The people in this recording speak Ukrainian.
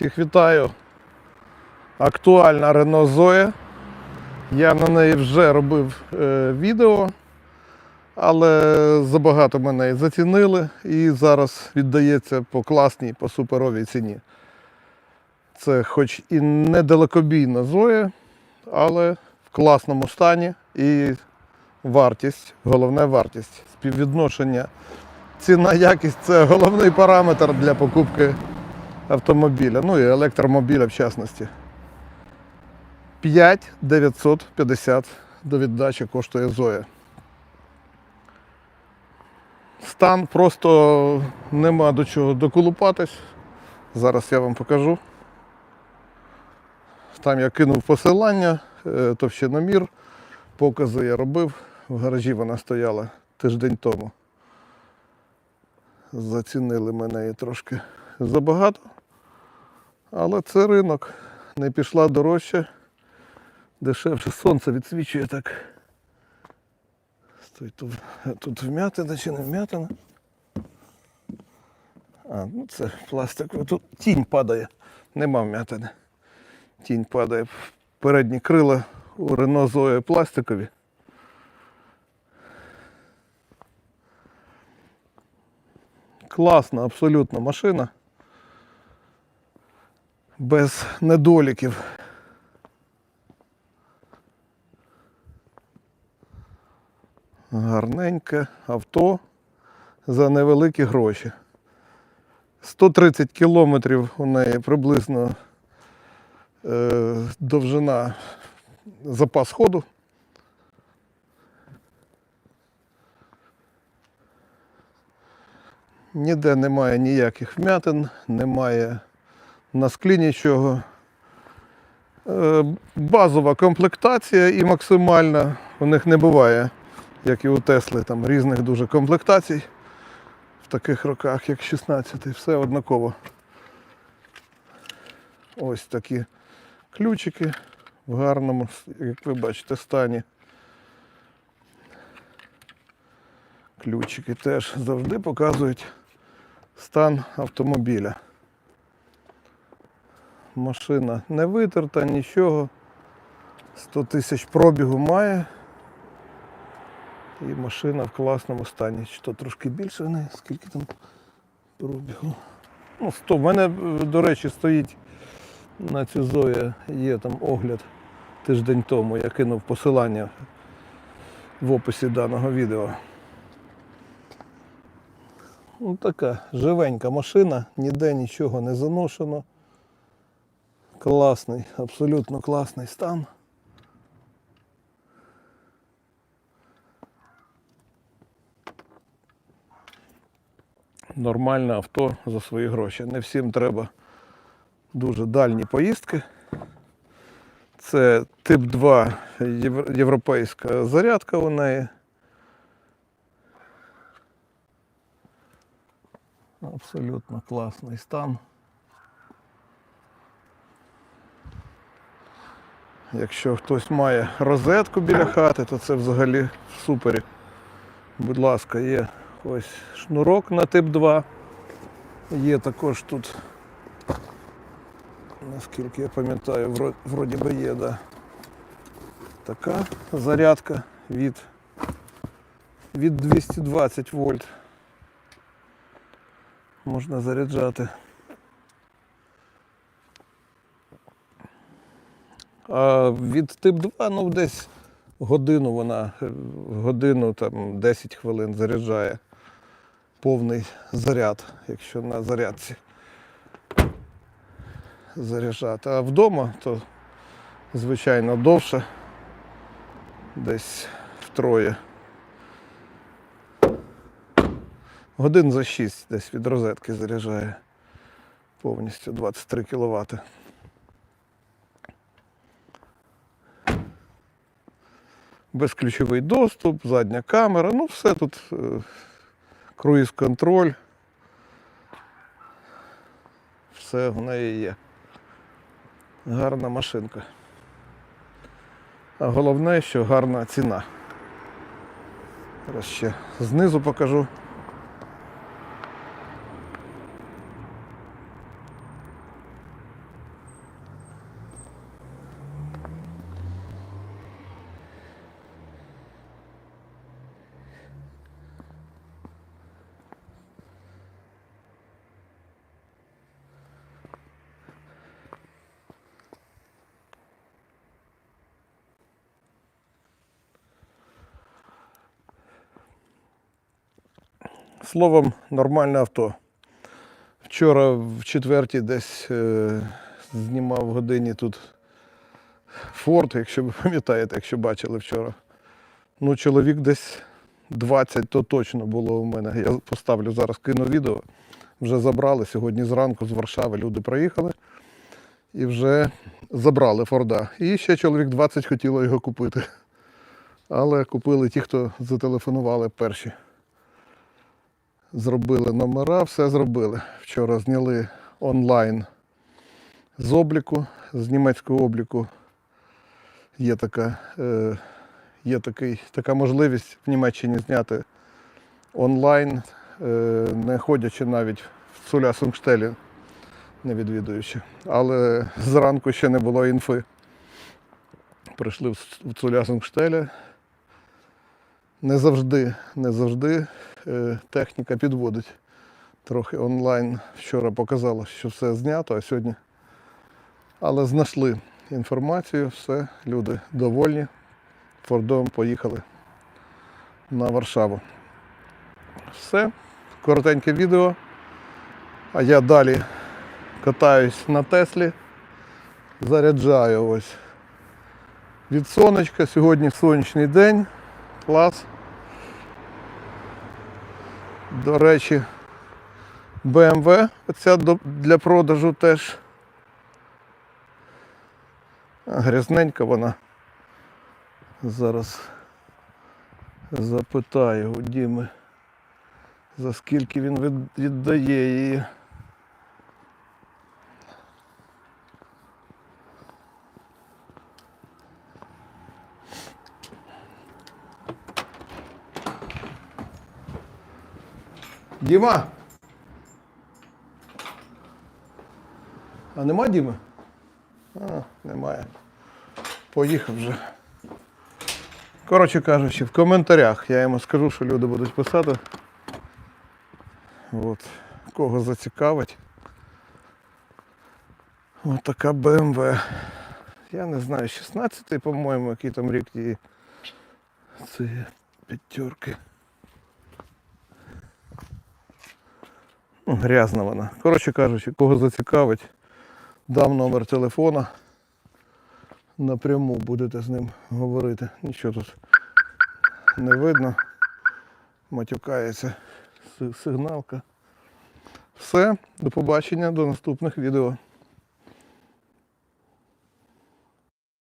Всіх вітаю. Актуальна Renault Zoe. Я на неї вже робив е, відео, але забагато мене зацінили і зараз віддається по класній, по суперовій ціні. Це хоч і не далекобійна Zoe, але в класному стані і вартість, головне вартість. Співвідношення ціна якість це головний параметр для покупки автомобіля, ну і електромобіля в частності. 5950 до віддачі коштує Зоя. Стан просто нема до чого доколупатись. Зараз я вам покажу. Там я кинув посилання, е, товщиномір, покази я робив. В гаражі вона стояла тиждень тому. Зацінили мене її трошки забагато. Але це ринок. Не пішла дорожче. Дешевше сонце відсвічує так. Стой, тут, тут вмятина чи не вмятина. А, ну це пластик. Тут тінь падає. Нема вмятини. Тінь падає. Передні крила у Zoe пластикові. Класна абсолютно машина. Без недоліків. Гарненьке авто за невеликі гроші. 130 кілометрів у неї приблизно е, довжина запас ходу. Ніде немає ніяких вмятин, немає на склі нічого. Е, Базова комплектація і максимальна. У них не буває, як і у Тесли, там різних дуже комплектацій в таких роках, як 16 все однаково. Ось такі ключики в гарному, як ви бачите, стані. Ключики теж завжди показують стан автомобіля. Машина не витерта, нічого. 100 тисяч пробігу має. І машина в класному стані. Чи то трошки більше в неї, скільки там пробігу. Ну, 100. В мене, е, до речі, стоїть на цю Зоя, є там огляд тиждень тому. Я кинув посилання в описі даного відео. Ну, така живенька машина, ніде нічого не заношено. Класний, абсолютно класний стан. Нормальне авто за свої гроші. Не всім треба дуже дальні поїздки. Це тип 2 європейська зарядка у неї. Абсолютно класний стан. Якщо хтось має розетку біля хати, то це взагалі супер. Будь ласка, є ось шнурок на тип 2. Є також тут, наскільки я пам'ятаю, вроді би є, да. така зарядка від, від 220 вольт. Можна заряджати. А від тип 2, ну десь годину вона, годину там 10 хвилин заряджає повний заряд, якщо на зарядці заряджати. А вдома то, звичайно, довше, десь втроє. Годин за 6 десь від розетки заряджає повністю 23 кВт. Безключовий доступ, задня камера, ну все тут е, круїз-контроль. Все в неї є. Гарна машинка. А головне, що гарна ціна. Зараз ще знизу покажу. Словом, нормальне авто. Вчора в четвертій десь е, знімав годині тут Форд, якщо ви пам'ятаєте, якщо бачили вчора. Ну, чоловік десь 20 то точно було у мене. Я поставлю зараз кину відео. Вже забрали сьогодні зранку з Варшави люди приїхали і вже забрали Форда. І ще чоловік 20 хотіло його купити. Але купили ті, хто зателефонували перші. Зробили номера, все зробили. Вчора зняли онлайн з обліку, з німецького обліку. Є така, е, є такий, така можливість в Німеччині зняти онлайн, е, не ходячи навіть в Цулясумштелі, не відвідуючи. Але зранку ще не було інфи. Прийшли в- в Цулясумштелі. Не завжди, не завжди е, техніка підводить. Трохи онлайн вчора показало, що все знято, а сьогодні. Але знайшли інформацію, все, люди довольні. Фордом поїхали на Варшаву. Все, коротеньке відео. А я далі катаюсь на Теслі, заряджаю ось від сонечка. Сьогодні сонячний день. Клас. До речі, BMW оця для продажу теж. Грязненька вона. Зараз запитаю у Діми, за скільки він віддає її. Діма! А нема Діми? А, немає. Поїхав вже. Коротше кажучи, в коментарях я йому скажу, що люди будуть писати. От. Кого зацікавить. Ось така BMW. Я не знаю, 16-й, по-моєму, який там рік її. Це п'ятерки. Ну, грязна вона. Коротше кажучи, кого зацікавить, дам номер телефона. Напряму будете з ним говорити. Нічого тут не видно. Матюкається сигналка. Все, до побачення, до наступних відео.